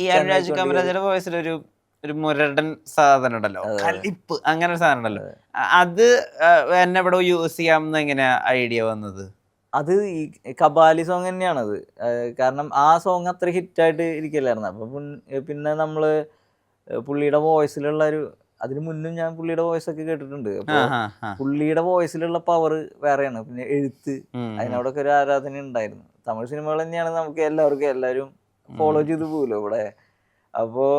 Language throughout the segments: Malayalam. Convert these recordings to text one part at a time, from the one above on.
ഈ അനുരാജ് കാമരാജയുടെ വോയിസിൽ ഒരു ഒരു മുരടൻ സാധനം ഉണ്ടല്ലോ കലിപ്പ് അങ്ങനെ ഒരു സാധനം ഉണ്ടല്ലോ അത് എന്നെ ഇവിടെ യൂസ് ചെയ്യാമെന്ന് എങ്ങനെയാ ഐഡിയ വന്നത്? അത് ഈ കബാലി സോങ് തന്നെയാണത്. കാരണം ആ സോങ് അത്ര ഹിറ്റായിട്ട് ഇരിക്കില്ലായിരുന്നു അപ്പൊ പിന്നെ നമ്മൾ പുള്ളിയുടെ വോയിസിലുള്ള ഒരു അതിന് മുന്നും ഞാൻ പുള്ളിയുടെ വോയിസ് ഒക്കെ കേട്ടിട്ടുണ്ട്. അപ്പൊ ആ, ആ, ആ. പുള്ളിയുടെ വോയിസിലുള്ള പവർ വേറെയാണ്. പിന്നെ എഴുത്ത് അതിനോടൊക്കെ ഒരു ആരാധന ഉണ്ടായിരുന്നു തമിഴ് സിനിമകൾ തന്നെയാണ് നമുക്ക് എല്ലാവർക്കും എല്ലാവരും ഫോളോ ചെയ്ത് പോകുമല്ലോ ഇവിടെ? അപ്പോൾ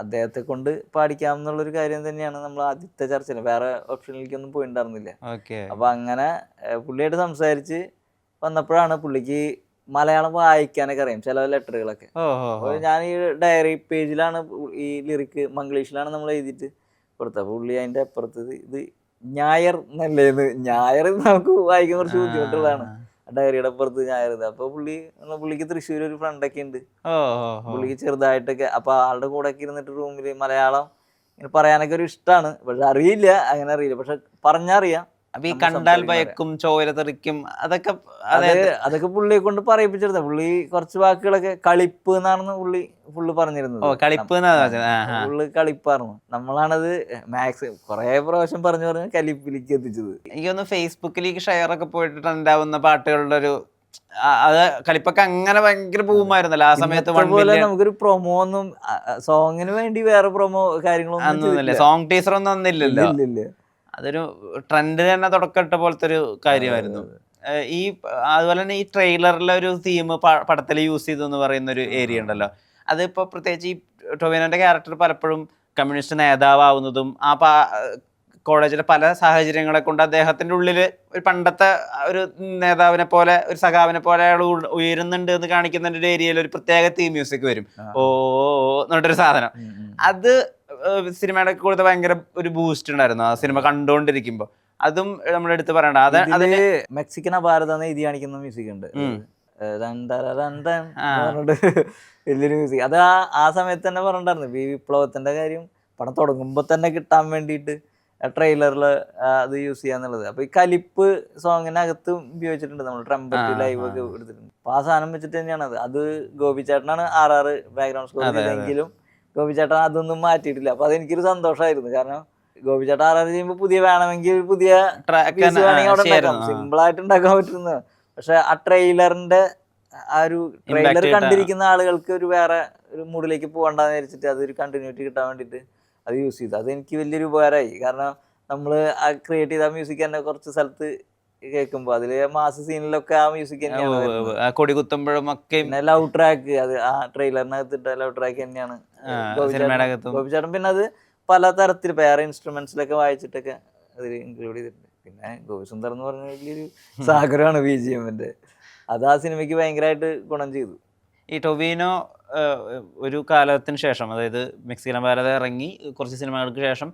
അദ്ദേഹത്തെ കൊണ്ട് പാടിക്കാം എന്നുള്ളൊരു കാര്യം തന്നെയാണ് നമ്മൾ ആദ്യത്തെ ചർച്ചയിൽ. വേറെ ഓപ്ഷനിലേക്കൊന്നും പോയിണ്ടായിരുന്നില്ല. അപ്പൊ അങ്ങനെ പുള്ളിയായിട്ട് സംസാരിച്ച് വന്നപ്പോഴാണ് പുള്ളിക്ക് മലയാളം വായിക്കാനൊക്കെ അറിയാം ചില ലെറ്ററുകളൊക്കെ. അപ്പോൾ ഞാൻ ഈ ഡയറി പേജിലാണ് ഈ ലിറിക്ക് മംഗ്ലീഷിലാണ് നമ്മൾ എഴുതിയിട്ട് കൊടുത്തത്. പുള്ളി അതിന്റെ അപ്പുറത്ത് ഇത് ഇത് ഞായർ എന്നല്ലേ ഞായർ നമുക്ക് വായിക്കാൻ കുറച്ച് ബുദ്ധിമുട്ടുള്ളതാണ്. ഡയറിയുടെ അപ്പുറത്ത് ഞായർ അപ്പൊ പുള്ളി പുള്ളിക്ക് തൃശ്ശൂർ ഒരു ഫ്രണ്ടൊക്കെ ഉണ്ട്. ഓ ഓ ഓ. പുള്ളിക്ക് ചെറുതായിട്ടൊക്കെ അപ്പൊ ആളുടെ കൂടെ ഒക്കെ ഇരുന്നിട്ട് റൂമിൽ മലയാളം ഇങ്ങനെ പറയാനൊക്കെ ഒരു ഇഷ്ടമാണ് പക്ഷെ അറിയില്ല അങ്ങനെ അറിയില്ല. പക്ഷെ പറഞ്ഞറിയാം അപ്പൊ ഈ കണ്ടാൽ ഭയക്കും ചോര തെറിക്കും അതൊക്കെ അതായത് അതൊക്കെ പുള്ളിയെ കൊണ്ട് പറയിപ്പിച്ചിരുന്ന പുള്ളി കുറച്ച് വാക്കുകളൊക്കെ കളിപ്പ് എന്നാണെന്ന് പുള്ളി പുള്ളി പറഞ്ഞിരുന്നത്. ഓ കളിപ്പ് പുള്ളി കളിപ്പായിരുന്നു നമ്മളാണത് മാക്സ് കുറെ പ്രാവശ്യം പറഞ്ഞു പറഞ്ഞ് കലിപ്പിലേക്ക് എത്തിച്ചത്. എനിക്ക് ഒന്ന് ഫേസ്ബുക്കിലേക്ക് ഷെയർ ഒക്കെ പോയിട്ട് ട്രെൻഡ് ആവുന്ന പാട്ടുകളുടെ ഒരു അത് കളിപ്പൊക്കെ അങ്ങനെ ഭയങ്കര ബൂമായിരുന്നല്ലോ. ആ സമയത്ത് പോലെ നമുക്കൊരു പ്രൊമോ ഒന്നും സോങ്ങിന് വേണ്ടി വേറെ പ്രൊമോ കാര്യങ്ങളൊന്നും സോങ് ടീച്ചർ ഒന്നും അന്നില്ലല്ലോ. ഇല്ല, ഇല്ല. അതൊരു ട്രെൻഡ് തന്നെ തുടക്കമിട്ട പോലത്തെ ഒരു കാര്യമായിരുന്നു ഈ അതുപോലെ തന്നെ ഈ ട്രെയിലറിലെ ഒരു തീം പടത്തിൽ യൂസ് ചെയ്തു എന്ന് പറയുന്ന ഒരു ഏരിയ ഉണ്ടല്ലോ. അതിപ്പോ പ്രത്യേകിച്ച് ഈ ടൊവിനോന്റെ ക്യാരക്ടർ പലപ്പോഴും കമ്മ്യൂണിസ്റ്റ് നേതാവാവുന്നതും ആ പാ കോളേജിലെ പല സാഹചര്യങ്ങളെ കൊണ്ട് അദ്ദേഹത്തിന്റെ ഉള്ളിൽ ഒരു പണ്ടത്തെ ഒരു നേതാവിനെ പോലെ ഒരു സഖാവിനെ പോലെ അയാൾ ഉയരുന്നുണ്ട് എന്ന് കാണിക്കുന്ന ഒരു ഏരിയയിൽ ഒരു പ്രത്യേക തീം മ്യൂസിക് വരും. ഓ എന്നിട്ടൊരു സാധനം. അത് സിനിമയുടെ കൊടുത്ത ഭയങ്കര ഒരു ബൂസ്റ്റ് ഉണ്ടായിരുന്നു ആ സിനിമ കണ്ടുകൊണ്ടിരിക്കുമ്പോ അതും നമ്മുടെ അടുത്ത് പറയണ്ട. അത് അതിന് മെക്സിക്കൻ എന്ന് എഴുതി കാണിക്കുന്ന മ്യൂസിക് ഉണ്ട്. വലിയൊരു മ്യൂസിക് അത് ആ ആ സമയത്ത് തന്നെ പറഞ്ഞിട്ടുണ്ടായിരുന്നു. ഈ വിപ്ലവത്തിന്റെ കാര്യം പടം തുടങ്ങുമ്പോൾ തന്നെ കിട്ടാൻ വേണ്ടിയിട്ട് ട്രെയിലറിൽ അത് യൂസ് ചെയ്യാന്നുള്ളത്. അപ്പൊ ഈ കലിപ്പ് സോങ്ങിനകത്ത് ഉപയോഗിച്ചിട്ടുണ്ട് നമ്മൾ ട്രംപ് ലൈവ് ഒക്കെ എടുത്തിട്ടുണ്ട്. അപ്പൊ ആ സാധനം വെച്ചിട്ട് തന്നെയാണ് അത് അത് ഗോപിച്ചേട്ടനാണ് ആർ ആറ് ബാക്ക്ഗ്രൗണ്ട് സ്കോർ. ചെയ്തെങ്കിലും ഗോപി ചേട്ടൻ അതൊന്നും മാറ്റിയിട്ടില്ല. അപ്പൊ അതെനിക്കൊരു സന്തോഷമായിരുന്നു കാരണം ഗോപി ചേട്ടൻ ആർ ആർ ചെയ്യുമ്പോൾ പുതിയ വേണമെങ്കിൽ പുതിയ. സിമ്പിൾ ആയിട്ട് ഉണ്ടാക്കാൻ പറ്റുന്നു. പക്ഷെ ആ ട്രെയിലറിന്റെ ആ ഒരു ട്രെയിലർ കണ്ടിരിക്കുന്ന ആളുകൾക്ക് ഒരു വേറെ ഒരു മൂഡിലേക്ക് പോകണ്ടെന്ന് വിചാരിച്ചിട്ട് അതൊരു കണ്ടിന്യൂറ്റി കിട്ടാൻ വേണ്ടിയിട്ട് അത് യൂസ് ചെയ്തു. അത് എനിക്ക് വലിയൊരു ഉപകാരമായി. കാരണം നമ്മൾ ആ ക്രിയേറ്റ് ചെയ്ത മ്യൂസിക് തന്നെ കുറച്ച് സ്ഥലത്ത് കേൾക്കുമ്പോൾ അതിൽ മാസ സീനിലൊക്കെ ആ മ്യൂസിക് തന്നെയാണ് കൊടി കുത്തുമ്പോഴും ഒക്കെ പിന്നെ ലവ് ട്രാക്ക് അത് ആ ട്രെയിലറിനകത്തിട്ട ലവ് ട്രാക്ക് തന്നെയാണ്. ആ, ഗോപി സിനിമയുടെ ചേട്ടൻ- അകത്തും. ഗോപി ചേട്ടൻ പിന്നെ അത് പല തരത്തിൽ വേറെ ഇൻസ്ട്രുമെന്റ്സിലൊക്കെ വായിച്ചിട്ടൊക്കെ അതിൽ ഇൻക്ലൂഡ് ചെയ്തിട്ടുണ്ട്. പിന്നെ ഗോപിസുന്ദർ എന്ന് പറഞ്ഞ വലിയൊരു സാഗരമാണ് ബി ജി എമ്മിന്റെ. അത് ആ സിനിമയ്ക്ക് ഭയങ്കരമായിട്ട് ഗുണം ചെയ്തു. ഈ ടൊവീനോ ഒരു കാലത്തിന് ശേഷം അതായത് മെക്സിക്കൻ ഭാരത ഇറങ്ങി കുറച്ച് സിനിമകൾക്ക് ശേഷം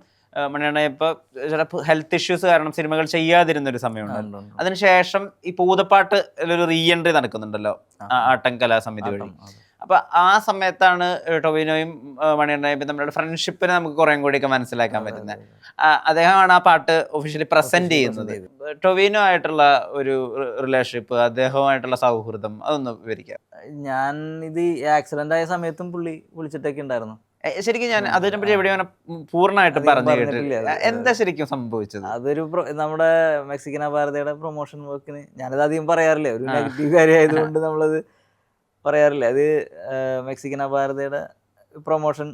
മണിയണ്ണ ഇപ്പൊ ചില ഹെൽത്ത് ഇഷ്യൂസ് കാരണം സിനിമകൾ ചെയ്യാതിരുന്ന ഒരു സമയമുണ്ട്. അതിനുശേഷം ഈ പൂതപ്പാട്ട് ഒരു റീ എൻട്രി നടക്കുന്നുണ്ടല്ലോ ആട്ടം കലാസമിതി വഴി. അപ്പൊ ആ സമയത്താണ് ടൊവിനോയും മണിയണ്ണയും നമ്മളുടെ ഫ്രണ്ട്ഷിപ്പിനെ നമുക്ക് കുറേ കൂടിയൊക്കെ മനസ്സിലാക്കാൻ പറ്റുന്നത് അദ്ദേഹമാണ് ആ പാട്ട് ഒഫീഷ്യലി പ്രസന്റ് ചെയ്യുന്നത്. ടൊവിനോ ആയിട്ടുള്ള ഒരു റിലേഷൻഷിപ്പ് അദ്ദേഹവുമായിട്ടുള്ള സൗഹൃദം അതൊന്ന് വിവരിക്കാം. ഞാൻ ഇത് ആക്സിഡന്റ് ആയ സമയത്തും പുള്ളി വിളിച്ചിട്ടൊക്കെ ഉണ്ടായിരുന്നു. ശരിക്കും ഞാൻ അതിനെപ്പറ്റി അങ്ങനെ പൂർണമായിട്ട് പറഞ്ഞു കേട്ടില്ല. എന്താ ശരിക്കും സംഭവിച്ചത്? അതൊരു നമ്മുടെ മെക്സിക്കൻ ഭാരതയുടെ പ്രൊമോഷൻ വർക്കിന് ഞാനത് അധികം പറയാറില്ല. ഒരു നെഗറ്റീവ് കാര്യമായതുകൊണ്ട് നമ്മളത് പറയാറില്ല. അത് മെക്സിക്കൻ ഭാരതയുടെ പ്രൊമോഷൻ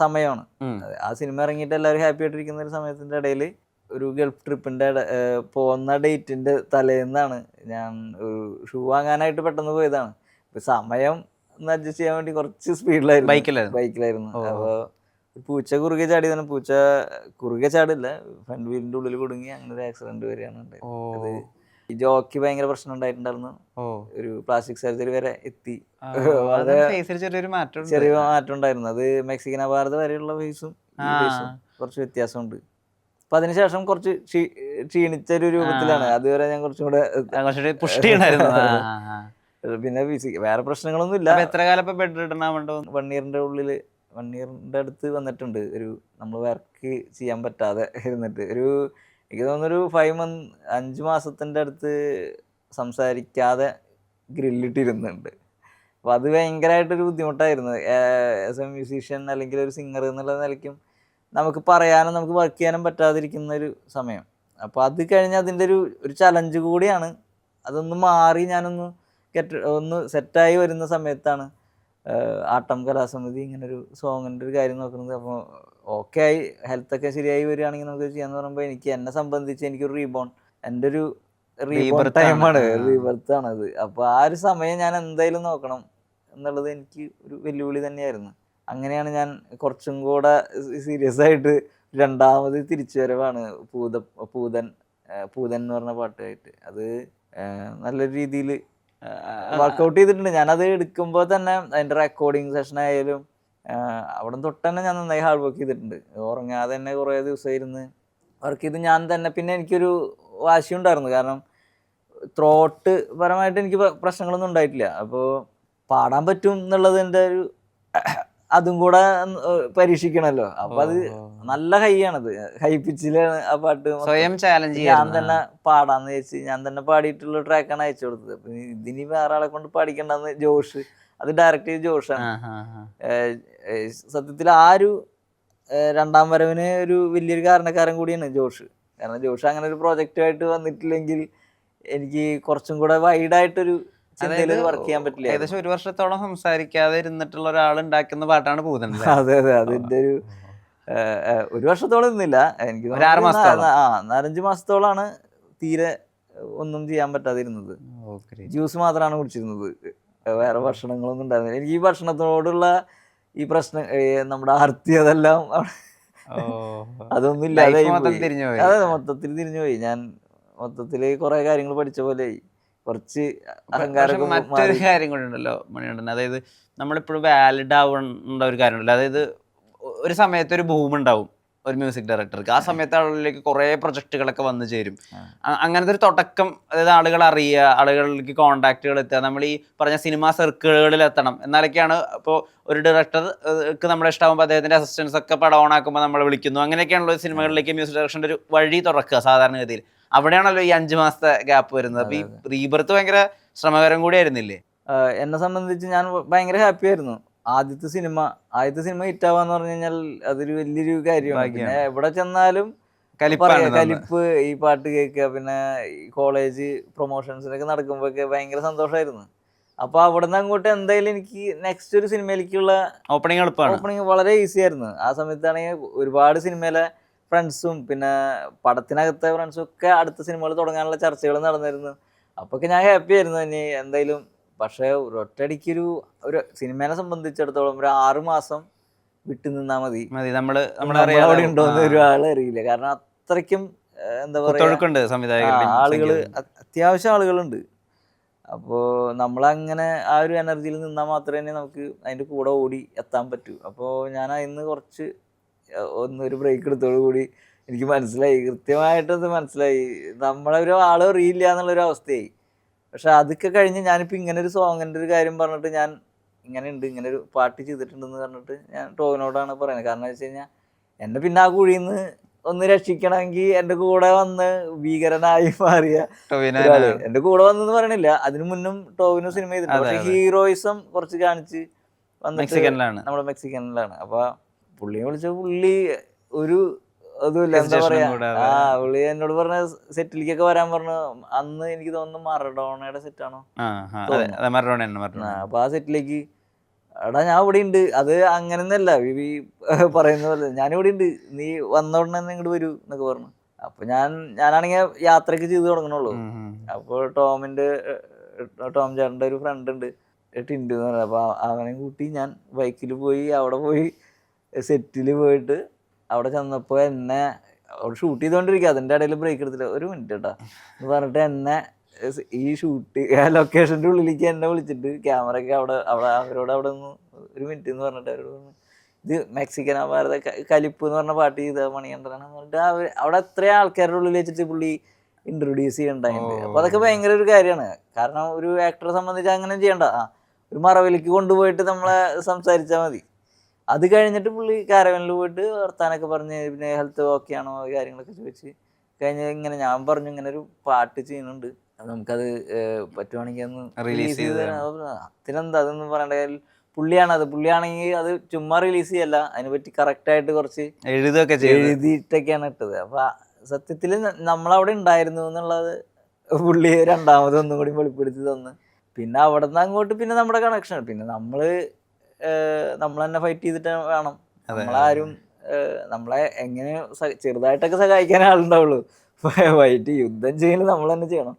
സമയമാണ്. ആ സിനിമ ഇറങ്ങിയിട്ട് എല്ലാവരും ഹാപ്പി ആയിട്ടിരിക്കുന്ന ഒരു സമയത്തിന്റെ ഇടയിൽ ഒരു ഗൾഫ് ട്രിപ്പിന്റെ പോകുന്ന ഡേറ്റിന്റെ തലേന്നാണ് ഞാൻ ഒരു ഷൂ വാങ്ങാനായിട്ട് പെട്ടെന്ന് പോയതാണ്. സമയം ഒന്ന് അഡ്ജസ്റ്റ് ചെയ്യാൻ വേണ്ടി കുറച്ച് സ്പീഡിലായിരുന്നു ബൈക്കിലായിരുന്നു ബൈക്കിലായിരുന്നു അപ്പോൾ അപ്പൊ പൂച്ച കുറുകെ ചാടി തന്നെ പൂച്ച കുറുകെ ചാടില്ല. ഫ്രണ്ട് വീലിന്റെ ഉള്ളിൽ കുടുങ്ങി അങ്ങനെ ഒരു ആക്സിഡന്റ് വരെയാണ് ഉണ്ടായത്. ഈ ജോക്കി ഭയങ്കര പ്രശ്നം ഉണ്ടായിട്ടുണ്ടായിരുന്നു. ഒരു പ്ലാസ്റ്റിക് സർജറി വരെ എത്തി. ചെറിയൊരു മാറ്റം ചെറിയ മാറ്റം ഉണ്ടായിരുന്നു. അത് മെക്സിക്കൻ അപാരത വരെയുള്ള ഫേസും കുറച്ച് വ്യത്യാസമുണ്ട്. അപ്പൊ അതിനുശേഷം കുറച്ച് ക്ഷീ- ക്ഷീണിച്ച ഒരു രൂപത്തിലാണ്. അതുവരെ ഞാൻ കുറച്ചും കൂടെ പുഷ്ടി ഉണ്ടായിരുന്നു. പിന്നെ വേറെ പ്രശ്നങ്ങളൊന്നും ഇല്ല. എത്ര കാലം ഇപ്പൊ ബെഡ് റിട്ടേൺ ആവേണ്ട വൺ ഇയറിന്റെ ഉള്ളിൽ വൺ ഇയറിന്റെ അടുത്ത് വന്നിട്ടുണ്ട്. ഒരു നമ്മൾ വർക്ക് ചെയ്യാൻ പറ്റാതെ ഇരുന്നിട്ട്. ഒരു എനിക്ക് തോന്നുന്നൊരു ഫൈവ് മന്ത് അഞ്ച് മാസത്തിന്റെ അടുത്ത് സംസാരിക്കാതെ ഗ്രില്ലിട്ടിരുന്നുണ്ട് അപ്പോൾ അത് ഭയങ്കരമായിട്ടൊരു ബുദ്ധിമുട്ടായിരുന്നു. ആസ് എ മ്യൂസീഷ്യൻ അല്ലെങ്കിൽ ഒരു സിംഗർ എന്നുള്ള നിലയ്ക്കും നമുക്ക് പറയാനും നമുക്ക് വർക്ക് ചെയ്യാനും പറ്റാതിരിക്കുന്ന ഒരു സമയം. അപ്പോൾ അത് കഴിഞ്ഞ് അതിന്റെ ഒരു ഒരു ചലഞ്ച് കൂടിയാണ്. അതൊന്ന് മാറി ഞാനൊന്ന് ഗെറ്റ് ഒന്ന് സെറ്റായി വരുന്ന സമയത്താണ് ആട്ടം കലാസമിതി ഇങ്ങനെ ഒരു സോങ്ങിന്റെ ഒരു കാര്യം നോക്കുന്നത്. അപ്പോൾ ഓക്കെ ആയി ഹെൽത്തൊക്കെ ശരിയായി വരികയാണെങ്കിൽ നമുക്ക് ചെയ്യാന്ന് പറയുമ്പോൾ എനിക്ക് എന്നെ സംബന്ധിച്ച് എനിക്കൊരു റീബോൺ എന്റെ ഒരു റീബോൺ. ടൈമാണ്. റീബർത്ത് ആണത് അപ്പോൾ ആ ഒരു സമയം ഞാൻ എന്തായാലും നോക്കണം എന്നുള്ളത് എനിക്ക് ഒരു വെല്ലുവിളി തന്നെയായിരുന്നു. അങ്ങനെയാണ് ഞാൻ കുറച്ചും കൂടെ സീരിയസ് ആയിട്ട് രണ്ടാമത് തിരിച്ചുവരവാണ്. പൂത പൂതൻ പൂതൻ എന്ന് പറഞ്ഞ പാട്ടായിട്ട് അത് നല്ല രീതിയിൽ വർക്കൗട്ട് ചെയ്തിട്ടുണ്ട്. ഞാനത് എടുക്കുമ്പോൾ തന്നെ അതിന്റെ റെക്കോർഡിങ് സെഷൻ ആയാലും അവിടെ തൊട്ട് തന്നെ ഞാൻ നന്നായി ഹാർഡ് വർക്ക് ചെയ്തിട്ടുണ്ട്. ഉറങ്ങാതെ തന്നെ കുറേ ദിവസം ഇരുന്ന് വർക്ക് ചെയ്ത്. ഞാൻ തന്നെ പിന്നെ എനിക്കൊരു വാശി ഉണ്ടായിരുന്നു. കാരണം ത്രോട്ട് പരമായിട്ട് എനിക്ക് പ്രശ്നങ്ങളൊന്നും ഉണ്ടായിട്ടില്ല. അപ്പോൾ പാടാൻ പറ്റും എന്നുള്ളത് എന്റെ ഒരു അതും കൂടെ പരീക്ഷിക്കണല്ലോ. അപ്പൊ അത് നല്ല ഹൈ ആണത് ഹൈ പിച്ചിലാണ് ആ പാട്ട് സ്വയം ചാലഞ്ച് ഞാൻ തന്നെ പാടാന്ന് വെച്ച് ഞാൻ തന്നെ പാടിയിട്ടുള്ള ട്രാക്കാണ് അയച്ചു കൊടുത്തത്. അപ്പൊ ഇതിനി വേറെ ആളെ കൊണ്ട് പാടിക്കണ്ടെന്ന് ജോഷ് അത് ഡയറക്റ്റ് ജോഷാണ്. സത്യത്തിൽ ആ ഒരു രണ്ടാം വരവിന് ഒരു വലിയൊരു കാരണക്കാരൻ കൂടിയാണ് ജോഷ്. കാരണം ജോഷ് അങ്ങനെ ഒരു പ്രോജക്റ്റുമായിട്ട് വന്നിട്ടില്ലെങ്കിൽ എനിക്ക് കുറച്ചും കൂടെ വൈഡായിട്ടൊരു അതായത് വർക്ക് ചെയ്യാൻ പറ്റില്ല ഏകദേശം ഒരു വർഷത്തോളം സംസാരിക്കാതെ ഇരുന്നിട്ടുള്ള ഒരാൾ ഉണ്ടാക്കുന്ന പാട്ടാണ് പൂതൻ? അതെ അതെ അതിന്റെ ഒരു ഒരു വർഷത്തോളം ഇന്നില്ല എനിക്ക് ഒരു ആറ് മാസത്തോളം. ആ നാലഞ്ച് മാസത്തോളാണ് തീരെ ഒന്നും ചെയ്യാൻ പറ്റാതിരുന്നത്. ജ്യൂസ് മാത്രമാണ് കുടിച്ചിരുന്നത്. വേറെ ഭക്ഷണങ്ങളൊന്നും ഉണ്ടായിരുന്നില്ല. എനിക്ക് ഈ ഭക്ഷണത്തോടുള്ള ഈ പ്രശ്നം നമ്മുടെ ആർത്തി അതെല്ലാം. അതൊന്നും ഇല്ല ഇല്ലാതെ അതെ മൊത്തത്തിൽ തിരിഞ്ഞുപോയി ഞാൻ മൊത്തത്തിൽ കുറെ കാര്യങ്ങൾ പഠിച്ച പോലെ കുറച്ച് മറ്റൊരു മാറി. കാര്യം കൂടെ ഉണ്ടല്ലോ മണിയുണ്ടെന്ന് അതായത് നമ്മളിപ്പോഴും വാലിഡ് ആവേണ്ട ഒരു കാര്യമുണ്ടല്ലോ അതായത് ഒരു സമയത്ത് ഒരു ഭൂമി ഉണ്ടാവും ഒരു മ്യൂസിക് ഡയറക്ടർക്ക് ആ സമയത്ത് ആളുകളിലേക്ക് കുറേ പ്രൊജക്റ്റുകളൊക്കെ വന്നു ചേരും. അങ്ങനത്തെ ഒരു തുടക്കം അതായത് ആളുകൾ അറിയുക ആളുകളിലേക്ക് കോണ്ടാക്റ്റുകൾ എത്തുക നമ്മൾ ഈ പറഞ്ഞ സിനിമാ സർക്കിളുകളിൽ എത്തണം. എന്നാലൊക്കെയാണ് ഇപ്പോൾ ഒരു ഡയറക്ടർക്ക് നമ്മളെ ഇഷ്ടമാകുമ്പോൾ അദ്ദേഹത്തിന്റെ അസിസ്റ്റൻസ് ഒക്കെ പടം ഓണാക്കുമ്പോൾ നമ്മൾ വിളിക്കുന്നു. അങ്ങനെയൊക്കെയാണല്ലോ സിനിമകളിലേക്ക് മ്യൂസിക് ഡയറക്ഷന്റെ ഒരു വഴി തുറക്കുക സാധാരണഗതിയിൽ. അവിടെയാണല്ലോ ഈ അഞ്ചു മാസത്തെ ഗ്യാപ്പ് വരുന്നത്. അപ്പൊ ഈ റീബർത്ത് ഭയങ്കര ശ്രമകരം കൂടിയായിരുന്നില്ലേ എന്നെ സംബന്ധിച്ച് ഞാൻ ഭയങ്കര ഹാപ്പി ആയിരുന്നു. ആദ്യത്തെ സിനിമ ആദ്യത്തെ സിനിമ ഹിറ്റ് ആവാന്ന് പറഞ്ഞു കഴിഞ്ഞാൽ അതൊരു വലിയൊരു കാര്യമാണ്. പിന്നെ എവിടെ ചെന്നാലും കലിപ്പ് ഈ പാട്ട് കേൾക്കുക പിന്നെ കോളേജ് പ്രൊമോഷൻസിനൊക്കെ നടക്കുമ്പോഴൊക്കെ ഭയങ്കര സന്തോഷമായിരുന്നു അപ്പൊ അവിടെ നിന്ന് അങ്ങോട്ട് എന്തായാലും എനിക്ക് നെക്സ്റ്റ് ഒരു സിനിമയിലേക്കുള്ള ഓപ്പണിംഗ് ഓപ്പണിംഗ് ഓപ്പണിങ് വളരെ ഈസി ആയിരുന്നു. ആ സമയത്താണെങ്കിൽ ഒരുപാട് സിനിമയിലെ ഫ്രണ്ട്സും പിന്നെ പടത്തിനകത്തെ ഫ്രണ്ട്സും ഒക്കെ അടുത്ത സിനിമകൾ തുടങ്ങാനുള്ള ചർച്ചകൾ നടന്നിരുന്നു. അപ്പൊക്കെ ഞാൻ ഹാപ്പി ആയിരുന്നു. ഇനി എന്തായാലും പക്ഷേ ഒരൊറ്റടിക്ക് ഒരു ഒരു സിനിമേനെ സംബന്ധിച്ചിടത്തോളം ഒരു ആറു മാസം വിട്ടു നിന്നാ മതി. മതി. നമ്മൾ അവിടെ ഉണ്ടോന്ന് ഒരാൾ അറിയില്ല. കാരണം അത്രയ്ക്കും എന്താ പറയുക ആളുകൾ അത്യാവശ്യം ആളുകളുണ്ട്. അപ്പോൾ നമ്മളങ്ങനെ ആ ഒരു എനർജിയിൽ നിന്നാൽ മാത്രമേ നമുക്ക് അതിന്റെ കൂടെ ഓടി എത്താൻ പറ്റൂ. അപ്പോൾ ഞാൻ അതിന്ന് കുറച്ച് ഏഹ്, ഒന്ന് ഒരു ബ്രേക്ക് എടുത്തോടു കൂടി എനിക്ക് മനസ്സിലായി. കൃത്യമായിട്ടത് മനസ്സിലായി. നമ്മളെ ഒരു ആളെ അറിയില്ല എന്നുള്ളൊരു അവസ്ഥയായി. പക്ഷെ അതൊക്കെ കഴിഞ്ഞ് ഞാനിപ്പോൾ ഇങ്ങനെ ഒരു സോങ്ങിന്റെ ഒരു കാര്യം പറഞ്ഞിട്ട് ഞാൻ ഇങ്ങനെ ഉണ്ട് ഇങ്ങനെ ഒരു പാട്ട് ചെയ്തിട്ടുണ്ടെന്ന് പറഞ്ഞിട്ട് ഞാൻ ടോവിനോടാണ് പറയുന്നത്. കാരണം വെച്ച് കഴിഞ്ഞാൽ എന്നെ പിന്നെ ആ കുഴിയിൽ നിന്ന് ഒന്ന് രക്ഷിക്കണമെങ്കിൽ എന്റെ കൂടെ വന്ന് ഭീകരനായി മാറിയ എന്റെ കൂടെ വന്നെന്ന് പറയണില്ല. അതിനു മുന്നും ടോവിനോ സിനിമ ചെയ്തിട്ടുണ്ട്. പക്ഷെ ഹീറോയിസം കുറച്ച് കാണിച്ച് വന്നിട്ട് നമ്മുടെ മെക്സിക്കനിലാണ്. അപ്പൊ പുള്ളിയെ വിളിച്ച പുള്ളി ഒരു അതുമില്ല എന്താ പറയാ? ആ പുള്ളി എന്നോട് പറഞ്ഞ സെറ്റിലേക്കൊക്കെ വരാൻ പറഞ്ഞു. അന്ന് എനിക്ക് തോന്നുന്നു മറഡോണയുടെ സെറ്റാണോ അപ്പൊ ആ സെറ്റിലേക്ക് എടാ ഞാൻ ഇവിടെ ഉണ്ട്. അത് അങ്ങനെയൊന്നല്ല ഈ പറയുന്ന പോലെ. ഞാൻ ഇവിടെ ഉണ്ട്. നീ വന്ന ഉടനെ ഇങ്ങോട്ട് വരൂ എന്നൊക്കെ പറഞ്ഞു. അപ്പൊ ഞാൻ ഞാനാണെങ്കിൽ യാത്രയൊക്കെ ചെയ്തു തുടങ്ങണുള്ളൂ. അപ്പോൾ ടോമിന്റെ ടോം ചേട്ടന്റെ ഒരു ഫ്രണ്ട് ഉണ്ട്. ടിൻഡു എന്ന് പറയുന്നത്. അപ്പൊ അവനെ കൂട്ടി ഞാൻ ബൈക്കിൽ പോയി അവിടെ പോയി സെറ്റിൽ പോയിട്ട് അവിടെ ചെന്നപ്പോൾ എന്നെ അവിടെ ഷൂട്ട് ചെയ്തുകൊണ്ടിരിക്കുക അതിന്റെ ഇടയിൽ ബ്രേക്ക് എടുത്തില്ല. ഒരു മിനിറ്റ് കേട്ടോ എന്ന് പറഞ്ഞിട്ട് എന്നെ ഈ ഷൂട്ട് ആ ലൊക്കേഷന്റെ ഉള്ളിലേക്ക് എന്നെ വിളിച്ചിട്ട് ക്യാമറയൊക്കെ അവിടെ അവിടെ അവരോട് അവിടെ നിന്ന് ഒരു മിനിറ്റ് എന്ന് പറഞ്ഞിട്ട് അവരോട് പറഞ്ഞു ഇത് മെക്സിക്കൻ ഭാരത കലിപ്പ് എന്ന് പറഞ്ഞ പാട്ട് ചെയ്ത മണികണ്ഠനാണ് പറഞ്ഞിട്ട് അവർ അവിടെ എത്ര ആൾക്കാരുടെ ഉള്ളിൽ വെച്ചിട്ട് പുള്ളി ഇൻട്രൊഡ്യൂസ് ചെയ്യണ്ടായിട്ടുണ്ട് അപ്പോൾ അതൊക്കെ ഭയങ്കര ഒരു കാര്യമാണ്. കാരണം ഒരു ആക്ടറെ സംബന്ധിച്ച് അങ്ങനെ ചെയ്യണ്ട. ആ ഒരു മറവിലേക്ക് കൊണ്ടുപോയിട്ട് നമ്മളെ സംസാരിച്ചാൽ മതി. അത് കഴിഞ്ഞിട്ട് പുള്ളി കാരവനിൽ പോയിട്ട് വർത്താനൊക്കെ പറഞ്ഞ് പിന്നെ ഹെൽത്ത് ഓക്കെ ആണോ കാര്യങ്ങളൊക്കെ ചോദിച്ച് കഴിഞ്ഞ ഇങ്ങനെ ഞാൻ പറഞ്ഞു ഇങ്ങനെ ഒരു പാട്ട് ചെയ്യുന്നുണ്ട്. അത് നമുക്കത് പറ്റുവാണെങ്കിൽ ഒന്ന് റിലീസ് ചെയ്ത് അതിനെന്താ അതൊന്നും പറയണ്ട കാര്യം പുള്ളിയാണ് അത്. പുള്ളിയാണെങ്കിൽ അത് ചുമ്മാ റിലീസ് ചെയ്യല്ല. അതിനെ പറ്റി കറക്റ്റ് ആയിട്ട് കുറച്ച് എഴുതൊക്കെ എഴുതിയിട്ടൊക്കെയാണ് ഇട്ടത്. അപ്പൊ സത്യത്തിൽ നമ്മളവിടെ ഉണ്ടായിരുന്നു എന്നുള്ളത് പുള്ളി രണ്ടാമത് ഒന്നും കൂടി വെളിപ്പെടുത്തി തന്ന്. പിന്നെ അവിടെ നിന്ന് അങ്ങോട്ട് പിന്നെ നമ്മുടെ കണക്ഷൻ പിന്നെ നമ്മൾ നമ്മൾ തന്നെ ഫൈറ്റ് ചെയ്തിട്ട് വേണം. നമ്മളാരും നമ്മളെ എങ്ങനെ ചെറുതായിട്ടൊക്കെ സഹായിക്കാൻ ആളുണ്ടാവുള്ളൂ. ഫൈറ്റ് യുദ്ധം ചെയ്യൽ നമ്മൾ തന്നെ ചെയ്യണം.